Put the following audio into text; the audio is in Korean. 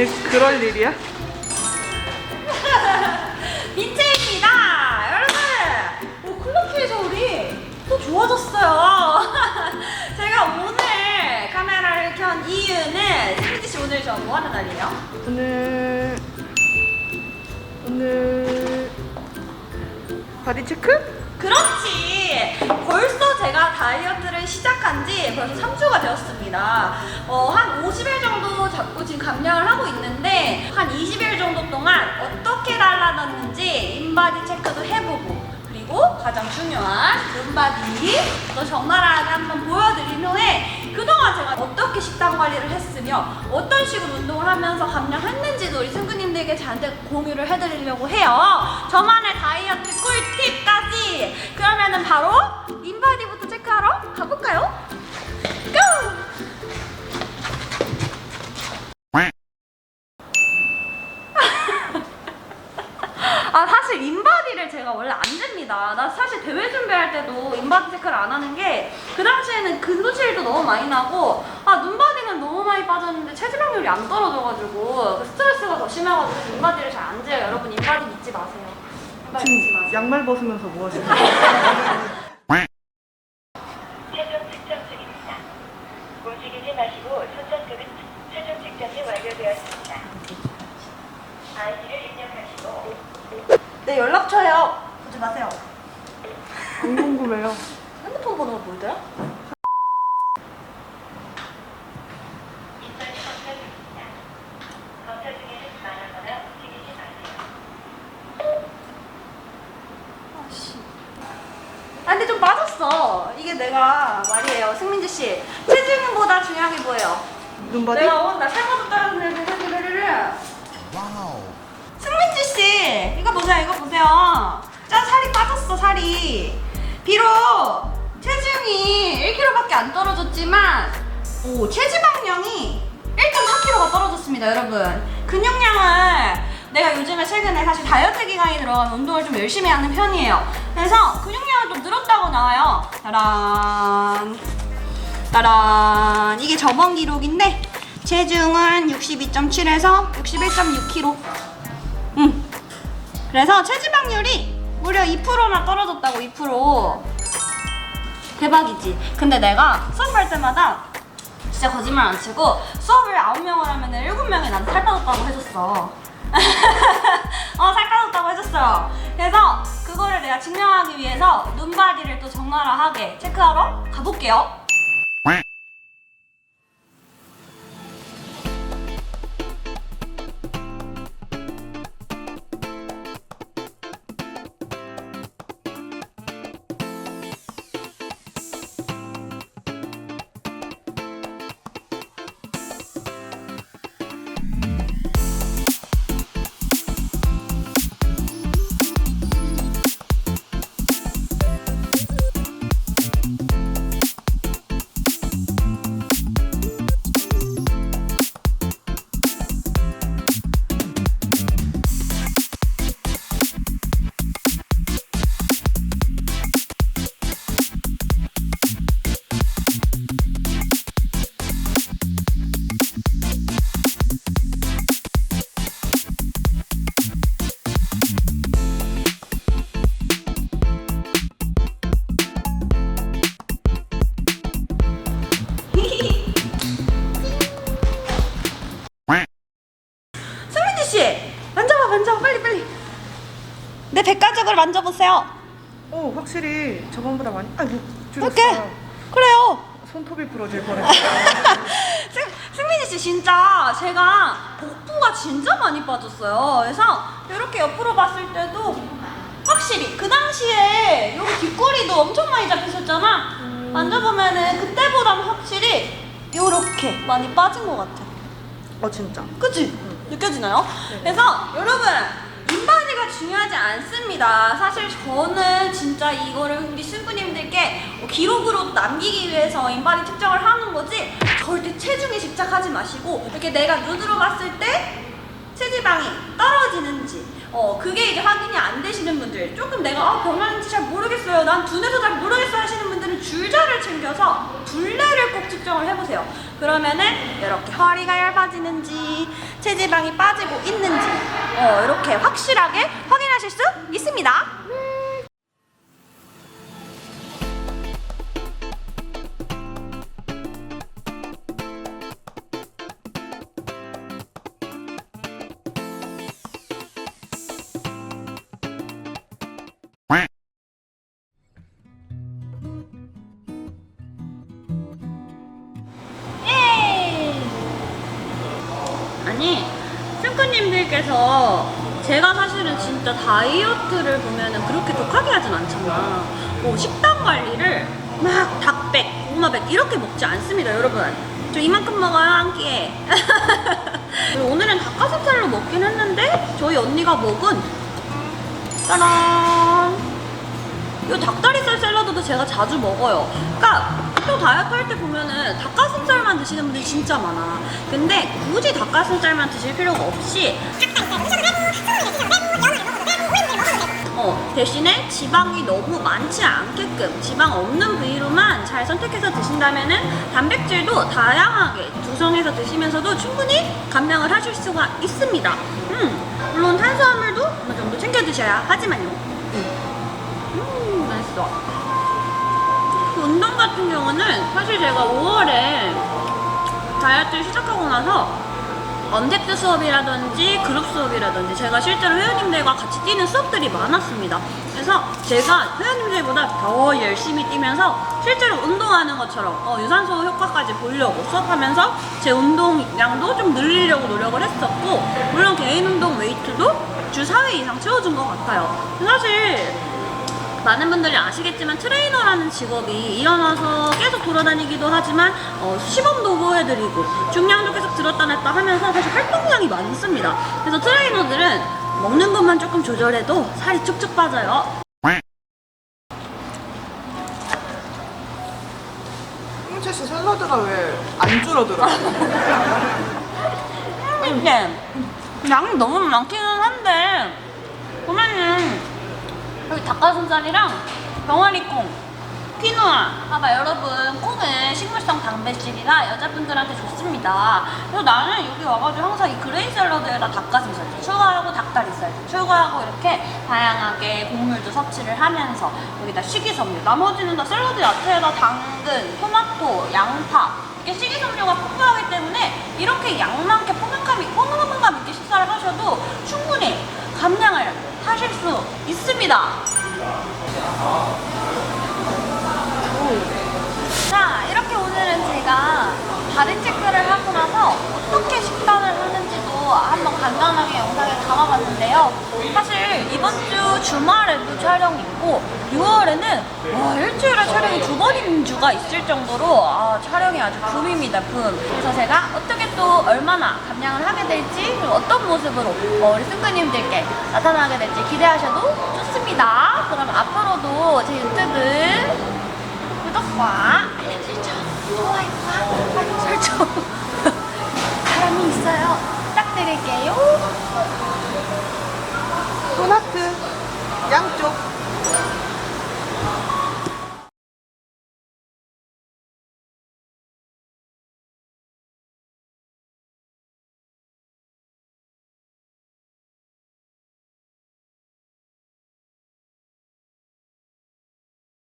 아니 그럴 일이야? 민채입니다. 여러분, 오, 클로키의 서울이 또 좋아졌어요. 제가 오늘 카메라를 켠 이유는 승민지 씨 오늘 저 뭐 하는 날이에요? 오늘 오늘 바디 체크? 그렇지. 다이어트를 시작한 지 벌써 3주가 되었습니다. 어, 한 50일 정도 잡고 지금 감량을 하고 있는데 한 20일 정도 동안 어떻게 달라졌는지 인바디 체크도 해보고 그리고 가장 중요한 눈바디 또 적나라하게 한번 보여드린 후에 그동안 제가 어떻게 식단 관리를 했으며 어떤 식으로 운동을 하면서 감량했는지도 우리 승구님들에게 저한테 공유를 해드리려고 해요. 저만의 다이어트 꿀팁까지. 그러면은 바로 인바디부터 체크하러 가볼까요? 고! 아 사실 인바디를 제가 원래 안 됩니다. 나 사실 대회 준비할 때도 인바디 체크를 안 하는 게 그 당시에는 근소실도 너무 많이 나고 아 눈바디는 너무 많이 빠졌는데 체지방률이 안 떨어져가지고 그 스트레스가 더 심해가지고 인바디를 잘 안 재요. 여러분 인바디 믿지 마세요. 인바디 믿지 마세요. 양말 벗으면서 뭐 하시는 거예요? 최종 측정 중입니다. 움직이지 마시고 손전등은 최종 측정이 완료되었습니다. 아이디를 입력하시고 네 연락처요. 보지 마세요. 안 궁금해요. 핸드폰 번호가 뭐더라? 인터넷 검사 중입니다. 검사 중에는 말하거나 움직이지 마세요. 아씨. 아 근데 좀 빠졌어. 이게 내가 말이에요, 승민지 씨. 체중보다 중요한 게 뭐예요? 눈바디? 내가 오늘 나 살도 떨어지는 르르르 이거 보세요, 이거 보세요. 짠 살이 빠졌어, 살이. 비록 체중이 1kg밖에 안 떨어졌지만, 오 체지방량이 1.4kg가 떨어졌습니다, 여러분. 근육량을 내가 요즘에 최근에 사실 다이어트 기간이 들어가면 운동을 좀 열심히 하는 편이에요. 그래서 근육량이 좀 늘었다고 나와요. 따란. 따란 이게 저번 기록인데 체중은 62.7에서 61.6kg 음. 그래서 체지방률이 무려 2%나 떨어졌다고 2% 대박이지. 근데 내가 수업할 때마다 진짜 거짓말 안 치고 수업을 9명을 하면 7명이 나한테 살 빠졌다고 해줬어. 어, 살 빠졌다고 해줬어요 그래서 그거를 내가 증명하기 위해서 눈바디를 또 적나라하게 체크하러 가볼게요 내 백가죽을 만져보세요 오 확실히 저번보다 많이 아이고 이렇게 줄었어요. 그래요 손톱이 부러질 뻔했어요. 승, 승민이 씨 진짜 제가 복부가 진짜 많이 빠졌어요. 그래서 이렇게 옆으로 봤을 때도 확실히 그 당시에 여기 뒷골이도 엄청 많이 잡히셨잖아. 만져보면은 그때보다는 확실히 이렇게 많이 빠진 것 같아. 어 진짜. 그치? 느껴지나요? 그래서 여러분 중요하지 않습니다. 사실 저는 진짜 이거를 우리 승부님들께 뭐 기록으로 남기기 위해서 인바디 측정을 하는 거지 절대 체중에 집착하지 마시고 이렇게 내가 눈으로 봤을 때 체지방이 떨어지는지 어 그게 이제 확인이 안 되시는 분들 조금 내가 아, 변하는지 잘 모르겠어요. 난 둔해서 잘 모르겠어 하시는 분들은 줄자를 챙겨서 둘레를 꼭 측정을 해보세요. 그러면은 이렇게 허리가 얇아지는지 체지방이 빠지고 있는지 어 이렇게 확실하게 확인하실 수 있습니다 아니 쌤크님들께서 제가 사실은 진짜 다이어트를 보면은 그렇게 독하게 하진 않잖아. 뭐 식단 관리를 막 닭백, 고구마백 이렇게 먹지 않습니다 여러분. 저 이만큼 먹어요 한 끼에. 오늘은 닭가슴살로 먹긴 했는데 저희 언니가 먹은 짜란! 이 닭다리살 샐러드도 제가 자주 먹어요. 그러니까 보통 다이어트 할 때 보면은 닭가슴살만 드시는 분들이 진짜 많아. 근데 굳이 닭가슴살만 드실 필요가 없이 어, 대신에 지방이 너무 많지 않게끔 지방 없는 부위로만 잘 선택해서 드신다면은 단백질도 다양하게 구성해서 드시면서도 충분히 감량을 하실 수가 있습니다. 음, 물론 탄수화물도 어느 정도 챙겨 드셔야 하지만요. 음, 맛있어. 그 운동 같은 경우는 사실 제가 5월에 다이어트를 시작하고 나서 언택트 수업이라든지 그룹 수업이라든지 제가 실제로 회원님들과 같이 뛰는 수업들이 많았습니다. 그래서 제가 회원님들보다 더 열심히 뛰면서 실제로 운동하는 것처럼 어, 유산소 효과까지 보려고 수업하면서 제 운동량도 좀 늘리려고 노력을 했었고 물론 개인 운동 웨이트도 주 4회 이상 채워준 것 같아요. 사실 많은 분들이 아시겠지만 트레이너라는 직업이 일어나서 계속 돌아다니기도 하지만 어, 시범도 보여드리고 중량도 계속 들었다 냈다 하면서 사실 활동량이 많습니다. 그래서 트레이너들은 먹는 것만 조금 조절해도 살이 쭉쭉 빠져요. 홍채 씨 샐러드가 왜 안 줄어들어? 이게 양이 너무 많기는 한데 보면은 여기 닭가슴살이랑 병아리콩, 키누아. 봐봐 여러분. 콩은 식물성 단백질이라 여자분들한테 좋습니다. 그래서 나는 여기 와가지고 항상 이 그레인 샐러드에다 닭가슴살 추가하고 닭다리살 추가하고 이렇게 다양하게 곡물도 섭취를 하면서 여기다 식이섬유. 나머지는 다 샐러드 야채에다 당근, 토마토, 양파. 이게 식이섬유가 풍부하기 때문에 이렇게 양 많게 포만감, 있- 포만감 있게 식사를 하셔도 충분히 감량을 하실 수 있습니다. 자, 이렇게 오늘은 제가 다리 체크를 하고 나서 어떻게 식단을 하는지도 한번 간단하게 영상에 담아봤는데요. 사실 이번 주 주말에도 촬영이 있고 6월에는 와 일주일에 촬영이 두 번인 주가 있을 정도로 아, 촬영이 아주 붐입니다 붐. 그래서 제가 어떻게 또 얼마나 감량을 하게 될지 그리고 어떤 모습으로 어, 우리 승구님들께 나타나게 될지 기대하셔도 좋습니다. 그럼 앞으로도 제 유튜브 구독과 알림 설정, 좋아요와 알림 설정 사람이 있어요. 부탁드릴게요. 도넛